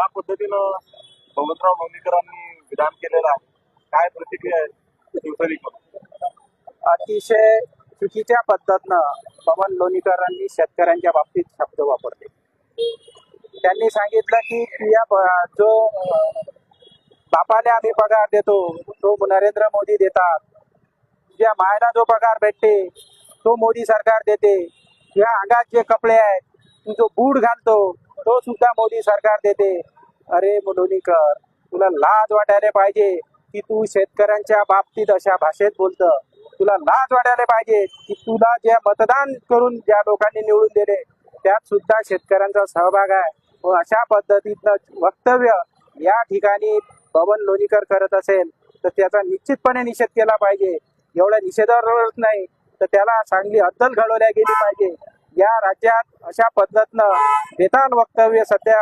ज्या पद्धतीनं भगवंतराव लोणीकरांनी विधान केलेलं आहे काय प्रतिक्रिया आहे? शिवसैनिक अतिशय चुकीच्या पद्धतीनं पवन लोणीकरांनी शेतकऱ्यांच्या बाबतीत शब्द वापरले. त्यांनी सांगितलं की या जो बापाने आम्ही पगार देतो तो नरेंद्र मोदी देतात. ज्या मायला जो पगार भेटते तो मोदी सरकार देते. या अंगात जे कपडे आहेत तू जो बूट घालतो तो सुद्धा मोदी सरकार देते. अरे मुलोनीकर तुला लाज वाटायला पाहिजे की तू शेतकऱ्यांच्या बाबतीत अशा भाषेत बोलत. तुला लाज वाटायला पाहिजे की तुला जे मतदान करून ज्या लोकांनी निवडून दिले त्यात सुद्धा शेतकऱ्यांचा सहभाग आहे. व अशा पद्धतीतलं वक्तव्य या ठिकाणी पवन लोणीकर करत असेल तर त्याचा निश्चितपणे निषेध केला पाहिजे. एवढ्या निषेधावर नाही तर त्याला चांगली अद्दल घडवल्या गेली पाहिजे. या राज्यात अशा पद्धतीनं बेतान वक्तव्य सध्या